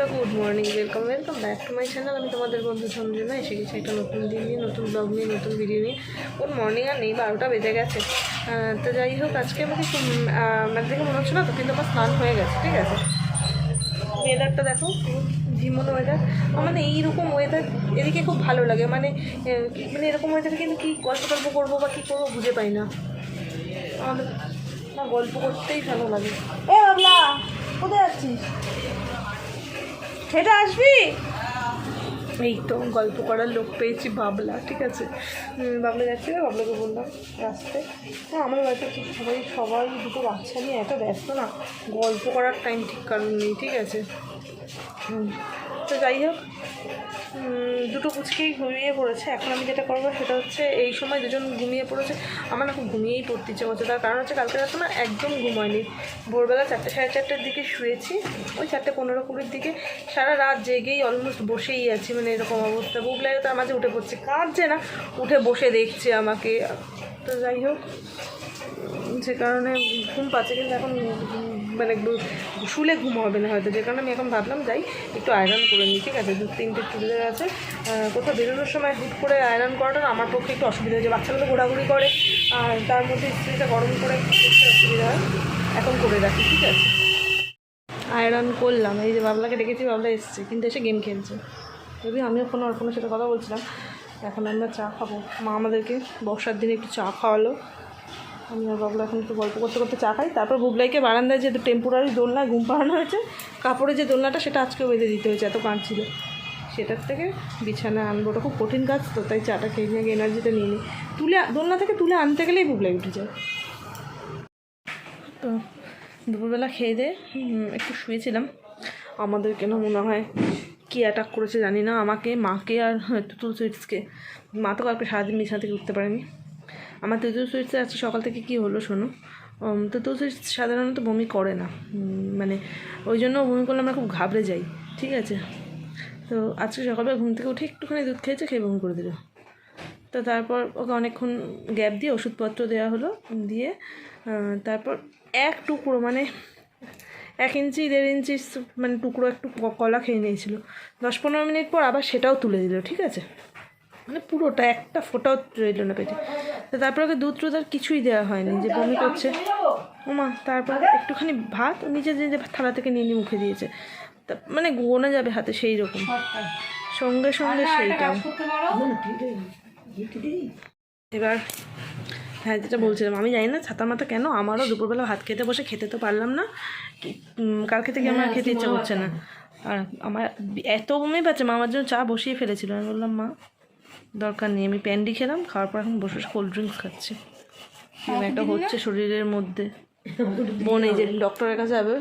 বন্ধুরা good morning welcome welcome back to my channel আমি তোমাদের বন্ধু সঞ্জনা, এসে গেছি একটা নতুন দিন নিয়ে, নতুন ব্লগ নিয়ে, নতুন ভিডিও নিয়ে। গুড মর্নিং আর নেই, বারোটা বেজে গেছে। তো যাই হোক, আজকে আমাকে মানে দেখে মনে হচ্ছে না তো, কিন্তু আমার স্নান হয়ে গেছে, ঠিক আছে? ওয়েদারটা দেখো ঝিমনো ওয়েদার মানে এইরকম ওয়েদার এদিকে খুব ভালো লাগে। মানে মানে এরকম ওয়েদারে কিন্তু কী গল্প টল্প করব বা কী করব বুঝে পাই না। আমাদের গল্প করতেই ভালো লাগে। এ বাবলা, কোথায় যাচ্ছিস? হেঁটে আসবি? এই তো গল্প করার লোক পেয়েছি বাবলা, ঠিক আছে? বাবলা যাচ্ছিল, বাবলাকে বললাম, রাস্তায়? হ্যাঁ আমার বাড়িতে সবাই সবাই, দুটো বাচ্চা নিয়ে এত ব্যস্ত না, গল্প করার টাইম ঠিক কারণ নেই, ঠিক আছে? তো যাই হোক দুটো কুচকেই ঘুমিয়ে পড়েছে। এখন আমি যেটা করব সেটা হচ্ছে, এই সময় দুজন ঘুমিয়ে পড়েছে। আমার না ঘুমিয়েই পড়তে ইচ্ছে করছে। তার কারণ হচ্ছে, কালকে রাতে না একদম ঘুম হয়নি। ভোরবেলা চারটে, সাড়ে চারটের দিকে শুয়েছি। ওই চারটে পনেরো কুড়ির দিকে সারা রাত জেগেই অলমোস্ট বসেই আছি। মানে এরকম অবস্থা। লাগে তার মাঝে উঠে পড়ছে। কাঁদছে না। উঠে বসে দেখছে আমাকে। তো যাই হোক, যে কারণে ঘুম পাচ্ছে। কিন্তু এখন মানে একটু- শুলে ঘুম হবে না হয়তো। যে কারণে আমি এখন ভাবলাম, যাই একটু আয়রন করে নিই। ঠিক আছে? দু তিনটে চুড়িদার আছে। কোথাও বেরোনোর সময় হুট করে আয়রন করাটা আমার পক্ষে একটু অসুবিধা হয়েছে। বাচ্চাগুলো ঘোরাঘুরি করে। আর তার মধ্যে স্ত্রীটা গরম করে অসুবিধা হয়। এখন করে রাখি। ঠিক আছে? আয়রন করলাম। এই যে বাবলাকে ডেকেছি, বাবলা এসছে। কিন্তু এসে গেম খেলছে। যদি আমিও কোনো কোনো সাথে কথা বলছিলাম, এখন আমরা চা খাব। মা আমাদেরকে বর্ষার দিনে একটু চা খাওয়ালো। আমি আর বাবলা এখন একটু গল্প করতে করতে চা খাই। তারপর বুবলাইকে বারান্দায় যেহেতু টেম্পোরারি দোলনায় ঘুম পাড়ানো হয়েছে কাপড়ে যে দোলনাটা, সেটা আজকেও বেঁধে দিতে হয়েছে, এত কাঁদছিল। সেটার থেকে বিছানা আনব ওটা খুব কঠিন কাজ তো, তাই চাটা খেয়ে নিয়ে এনার্জিটা নিয়ে নিই। তুলে দোলনা থেকে তুলে আনতে গেলেই বুবলাই উঠে যায়। তো দুপুরবেলা খেয়ে দিয়ে একটু শুয়েছিলাম। আমাদের কেন মনে হয় কী অ্যাটাক করেছে জানি না। আমাকে, মাকে আর তুতুল সুইটসকে মা তো কালকে সারাদিন বিছানা থেকে উঠতে পারেনি। আমার তুতুল সুইটসে আজকে সকাল থেকে কী হলো শোনো? তুতুল সুইটস সাধারণত বমি করে না। মানে ওই জন্য বমি করলে আমরা খুব ঘাবড়ে যাই, ঠিক আছে? তো আজকে সকালবেলা ঘুম থেকে উঠে একটুখানি দুধ খেয়েছে, খেয়ে বমি করে দিল। তো তারপর ওকে অনেকক্ষণ গ্যাপ দিয়ে ওষুধপত্র দেওয়া হলো, দিয়ে তারপর এক টুকরো মানে এক ইঞ্চি দেড় ইঞ্চি মানে টুকরো একটু কলা খেয়ে নিয়েছিল। দশ পনেরো মিনিট পর আবার সেটাও তুলে দিল ঠিক আছে? মানে পুরোটা একটা ফোটাও রইল না পেটে। তো তারপর ওকে দুধ টুধ আর কিছুই দেওয়া হয়নি যে বমি করছে। ওমা তারপর একটুখানি ভাত নিজে যে থালা থেকে নিয়ে নিয়ে মুখে দিয়েছে। তা মানে গোনা যাবে হাতে সেই রকম। সঙ্গে সঙ্গে সেইটাও। এবার হ্যাঁ যেটা বলছিলাম আমি জানি না ছাতা মাথা কেন আমারও দুপুরবেলা ভাত খেতে বসে খেতে তো পারলাম না। কালকে থেকে আমার খেতে ইচ্ছা করছে না। আর আমার এত বমি পাচ্ছে মা আমার জন্য চা বসিয়ে ফেলেছিল আমি বললাম মা দরকার নেই আমি প্যান্ডি খেলাম খাওয়ার পর এখন বসে কোল্ড ড্রিঙ্কস খাচ্ছি। একটা হচ্ছে শরীরের মধ্যে। বোন এই যে ডক্টরের কাছে যাবে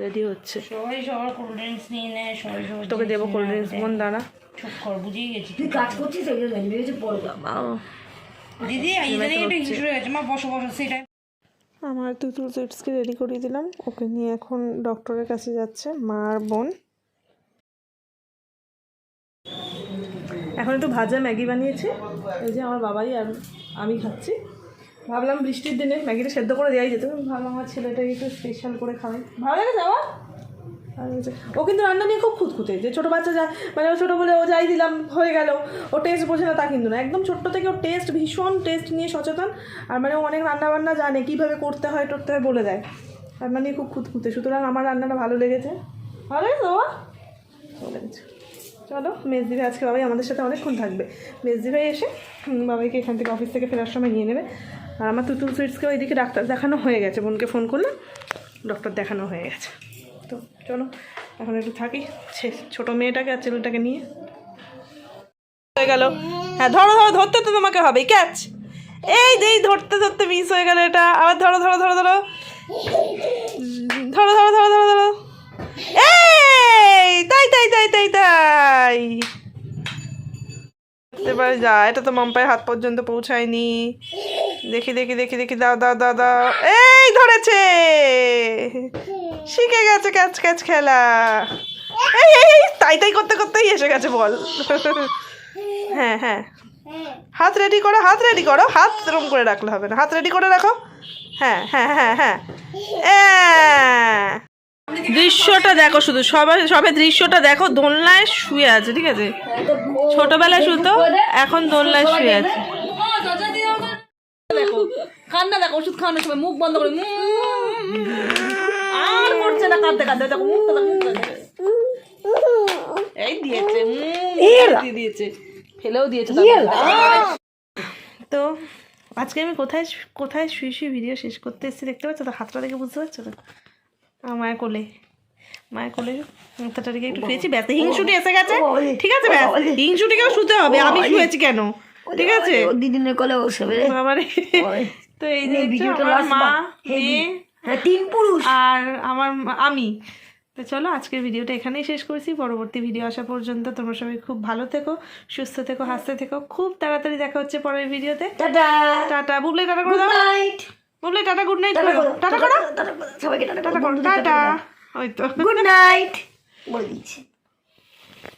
রেডি হচ্ছে। সবাই সবার কোল্ড ড্রিঙ্কস নিয়ে নেয় সবাই সবার তোকে দেবো কোল্ড ড্রিঙ্কস বোন দাঁড়া। চুপ কর বুঝেই গেছি। তুই কাজ করছিস ওই জন্য ভেবেছি পড়ব বাবা দিদি ইদানিং একটু হিংসুর মা বসো বসো সেটা আমার তুতুল সুইটসকে রেডি করিয়ে দিলাম। ওকে নিয়ে এখন ডক্টরের কাছে যাচ্ছে মা আর বোন। এখন একটু ভাজা ম্যাগি বানিয়েছি। এই যে আমার বাবাই আর আমি খাচ্ছি। ভাবলাম বৃষ্টির দিনে ম্যাগিটা সেদ্ধ করে দেওয়াই যেত। ভাবলাম আমার ছেলেটাকে একটু স্পেশাল করে খাওয়াই। ভালো লাগে যাওয়া ও কিন্তু রান্না নিয়ে খুব খুঁতখুঁতে। যে ছোটো বাচ্চা যায় মানে ও ছোটো বলে ও যাই দিলাম, হয়ে গেল। ও টেস্ট বোঝে না তা কিন্তু না। একদম ছোট্ট থেকে ও টেস্ট ভীষণ টেস্ট নিয়ে সচেতন। আর মানে ও অনেক রান্না বান্না জানে, কীভাবে করতে হয়, টরতে হয়, বলে দেয়। রান্না নিয়ে খুব খুঁতখুঁতে। সুতরাং আমার রান্নাটা ভালো লেগেছে। ভালো লেগেছে বাবা? চলো মেজদি ভাই আজকে বাবাই আমাদের সাথে অনেকক্ষণ থাকবে। মেজদি ভাই এসে বাবাইকে এখান থেকে অফিস থেকে ফেরার সময় নিয়ে নেবে। আর আমার তুতুল সুইটসকে ওইদিকে ডাক্তার দেখানো হয়ে গেছে। বোনকে ফোন করলাম ডক্টর দেখানো হয়ে গেছে। তো চলো এখন একটু থাকি। ছোট মেয়েটাকে আর ছেলেটাকে নিয়ে। হয়ে গেল। হ্যাঁ ধরো ধরো, ধরতে তো তোমাকে হবে। ক্যাচ এই দেই ধরতে ধরতে মিস হয়ে গেল এটা। আবার ধরো ধরো ধরো ধরো। ধরো ধরো ধরো ধরো ধরো। এই, তাই তাই তাই তাই তাই। পারে, যা, এটা তো মাম্পায় হাত পর্যন্ত পৌঁছায়নি। দেখি দেখি দেখি দেখি, দাও দাও দাও দাও। এই, ধরেছে। শিখে গেছে ক্যাচ ক্যাচ খেলা। এই এই তাই তাই করতে, করতেই এসে গেছে বল। হ্যাঁ হ্যাঁ। হাত রেডি করো, হাত রেডি করো। হাত এরকম করে রাখলে হবে না। হাত রেডি করে রাখো। হ্যাঁ হ্যাঁ হ্যাঁ হ্যাঁ। দৃশ্যটা দেখো শুধু। সবাই সবে দৃশ্যটা দেখো, দোলনায় শুয়ে আছে, ঠিক আছে? ছোটবেলায় শুতো এখন দোলনায় শুয়ে আছে। দেখো কান্না দেখো, ওষুধ খাওয়ানোর সময় মুখ বন্ধ করে আর করছে না কাঁদতে কাঁদতে দেখো মুখটা দেখো এই দিয়েছে দিয়ে দিয়েছে। ফেলেও দিয়েছে তো আজকে আমি কোথায় কোথায় শুয়ে শুয়ে ভিডিও শেষ করতে এসেছি দেখতে পাচ্ছ? তো হাতটা দেখে বুঝতে পারছ? তো মায়ের কোলে। মায়ের কোলে মাথাটা রেখে একটু শুয়েছি। ব্যাস হিংসুটি এসে গেছে। ঠিক আছে ব্যাস। হিংসুটিকেও শুতে হবে। আমি শুয়েছি কেন? ঠিক আছে? দিদিনের কলে ও সবে তো এই যে মা মেয়ে। তিন পুরুষ। আর আমার আমি। তো চলো আজকের ভিডিওটা এখানেই শেষ করছি। পরবর্তী ভিডিও আসা পর্যন্ত তোমরা সবাই খুব ভালো থেকো সুস্থ থেকো হাসতে থেকো। খুব তাড়াতাড়ি দেখা হচ্ছে পরের ভিডিওতে। টাটা। টাটা বুবলে টাটা করে দাও। নাইট বুবলে টাটা গুড নাইট করো। টাটা করো। সবাইকে টাটা করো। টাটা ওই তো। গুড নাইট বলে দিচ্ছি।